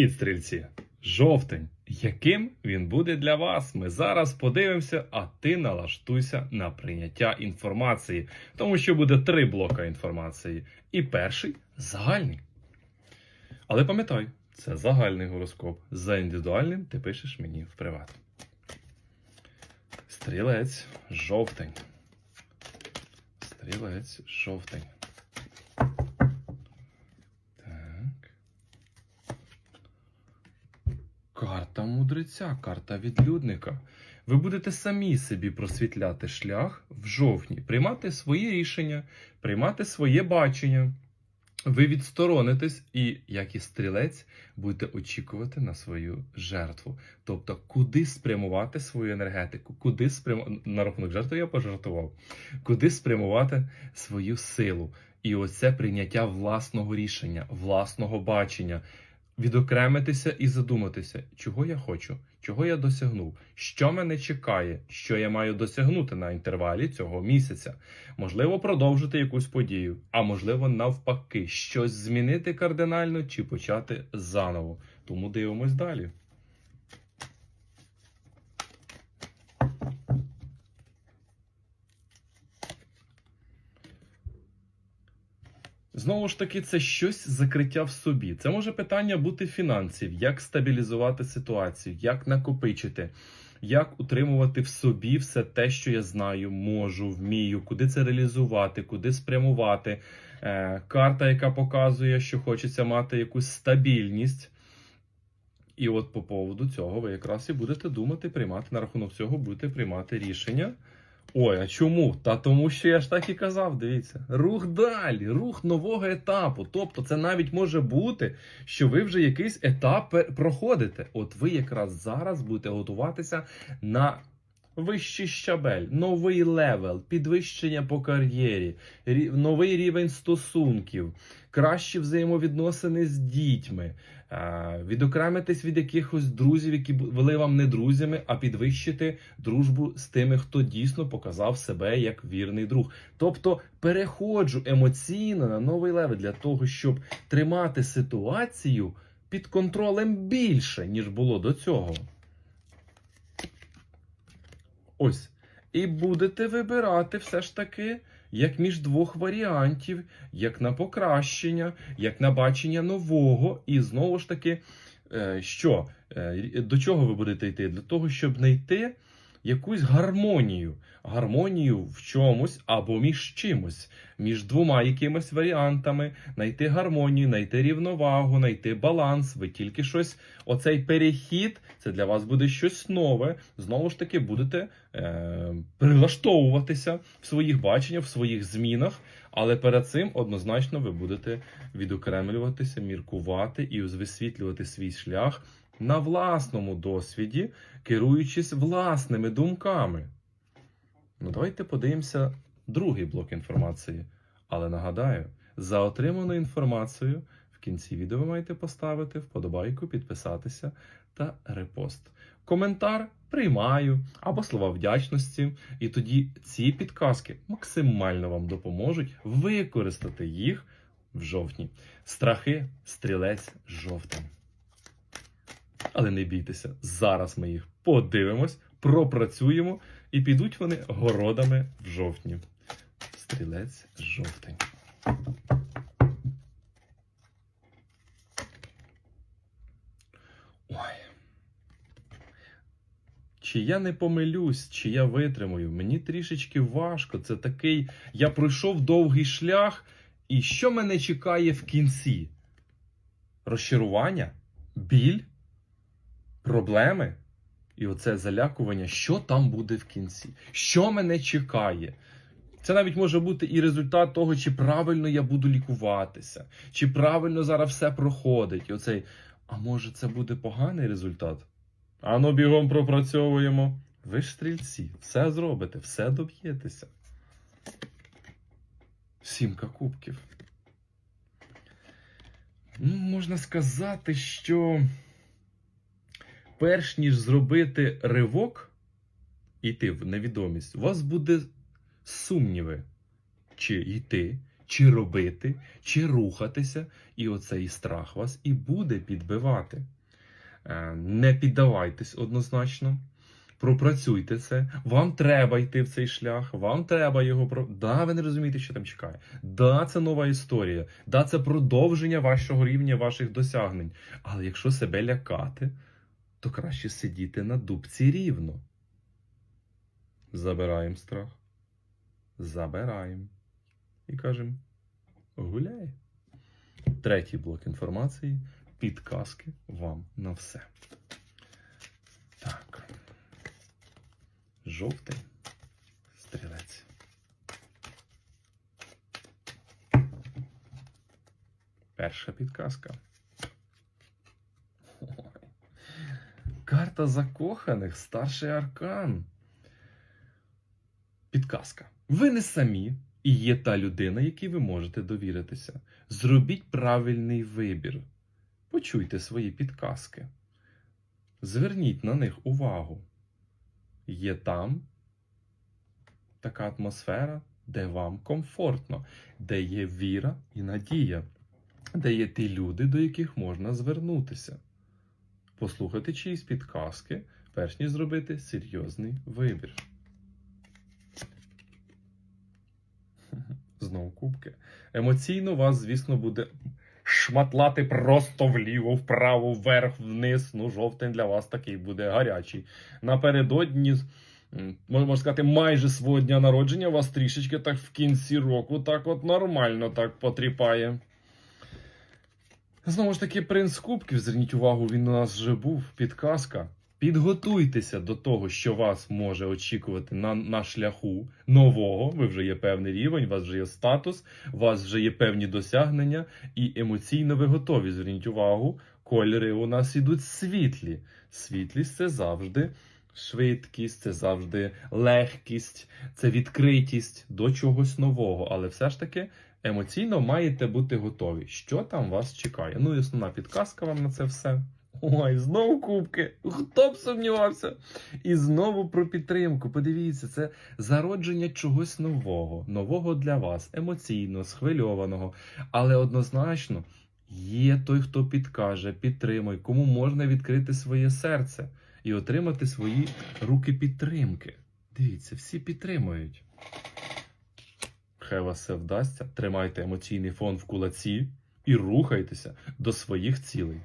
Привіт, стрільці! Жовтень. Яким він буде для вас? Ми зараз подивимося, а ти налаштуйся на прийняття інформації, тому що буде три блока інформації. І перший загальний. Але пам'ятай, це загальний гороскоп. За індивідуальним ти пишеш мені в приват. Стрілець, жовтень. Стрілець, жовтень. Так. Карта мудреця, карта відлюдника. Ви будете самі собі просвітляти шлях в жовтні, приймати свої рішення, приймати своє бачення. Ви відсторонитесь і, як і стрілець, будете очікувати на свою жертву. Тобто, куди спрямувати свою енергетику, куди спрям... на рахунок жертви я пожартував, куди спрямувати свою силу. І оце прийняття власного рішення, власного бачення, відокремитися і задуматися, чого я хочу, чого я досягнув, що мене чекає, що я маю досягнути на інтервалі цього місяця. Можливо, продовжити якусь подію, а можливо, навпаки, щось змінити кардинально чи почати заново. Тому дивимось далі. Знову ж таки, це щось закриття в собі. Це може питання бути фінансів, як стабілізувати ситуацію, як накопичити, як утримувати в собі все те, що я знаю, можу, вмію, куди це реалізувати, куди спрямувати. Е, карта, яка показує, що хочеться мати якусь стабільність. І от по поводу цього ви якраз і будете думати, приймати на рахунок цього, будете приймати рішення. Ой, а чому? Та тому що я ж так і казав, дивіться. Рух далі, рух нового етапу. Тобто, це навіть може бути, що ви вже якийсь етап проходите. От ви якраз зараз будете готуватися на вищий щабель, новий левел, підвищення по кар'єрі, новий рівень стосунків, кращі взаємовідносини з дітьми. Відокремитись від якихось друзів, які були вам не друзями, а підвищити дружбу з тими, хто дійсно показав себе як вірний друг. Тобто переходжу емоційно на новий левел для того, щоб тримати ситуацію під контролем більше, ніж було до цього. Ось. І будете вибирати все ж таки, як між двох варіантів, як на покращення, як на бачення нового. І знову ж таки, е, що? Е, До чого ви будете йти? Для того, щоб знайти якусь гармонію. Гармонію в чомусь або між чимось, між двома якимись варіантами, знайти гармонію, знайти рівновагу, знайти баланс. Ви тільки щось, оцей перехід, це для вас буде щось нове. Знову ж таки, будете е, прилаштовуватися в своїх баченнях, в своїх змінах. Але перед цим однозначно ви будете відокремлюватися, міркувати і висвітлювати свій шлях на власному досвіді, керуючись власними думками. Ну, давайте подивимося другий блок інформації. Але нагадаю, за отриману інформацію в кінці відео ви маєте поставити вподобайку, підписатися та репост. Коментар приймаю або слова вдячності, і тоді ці підказки максимально вам допоможуть використати їх в жовтні. Страхи, стрілець, жовтень. Але не бійтеся, зараз ми їх подивимось, пропрацюємо і підуть вони городами в жовтні. Стрілець жовтень. Ой. Чи я не помилюсь, чи я витримаю? Мені трішечки важко. Це такий. Я пройшов довгий шлях, і що мене чекає в кінці? Розчарування? Біль? Проблеми і оце залякування, що там буде в кінці, що мене чекає. Це навіть може бути і результат того, чи правильно я буду лікуватися, чи правильно зараз все проходить. І оцей, а може, це буде поганий результат? Ану, бігом пропрацьовуємо. Ви ж стрільці, все зробите, все доб'єтеся. Сімка кубків. Ну, можна сказати, що перш ніж зробити ривок, іти в невідомість, у вас буде сумніви, чи йти, чи робити, чи рухатися, і оцей страх вас і буде підбивати. Е, Не піддавайтесь однозначно. Пропрацюйте це. Вам треба йти в цей шлях, вам треба його. Да, ви не розумієте, що там чекає. Да, це нова історія. Да, це продовження вашого рівня, ваших досягнень. Але якщо себе лякати, то краще сидіти на дубці рівно. Забираємо страх. Забираємо. І кажемо: гуляй. Третій блок інформації. Підказки вам на все. Так. Жовтий стрілець. Перша підказка. Ой. Карта закоханих, старший аркан. Підказка. Ви не самі і є та людина, якій ви можете довіритися. Зробіть правильний вибір. Почуйте свої підказки. Зверніть на них увагу. Є там така атмосфера, де вам комфортно, де є віра і надія, де є ті люди, до яких можна звернутися. Послухати чиїсь підказки, перш ніж зробити серйозний вибір. Знову кубки. Емоційно вас, звісно, буде шматлати просто вліво, вправо, вверх, вниз. Ну, жовтень для вас такий буде гарячий. Напередодні, можна сказати, майже свого дня народження вас трішечки так в кінці року так от нормально так потріпає. Знову ж таки, принц кубків, зверніть увагу, він у нас вже був, підказка. Підготуйтеся до того, що вас може очікувати на, на шляху нового. Ви вже є певний рівень, у вас вже є статус, у вас вже є певні досягнення, і емоційно ви готові. Зверніть увагу, кольори у нас ідуть світлі. Світлість це завжди швидкість, це завжди легкість, це відкритість до чогось нового. Але все ж таки емоційно маєте бути готові. Що там вас чекає? Ну і основна підказка вам на це все. Ой, знову кубки. Хто б сумнівався? І знову про підтримку. Подивіться, це зародження чогось нового, нового для вас, емоційно, схвильованого. Але однозначно є той, хто підкаже, підтримує, кому можна відкрити своє серце і отримати свої руки підтримки. Дивіться, всі підтримують. Хай вас все вдасться. Тримайте емоційний фон в кулаці і рухайтеся до своїх цілей.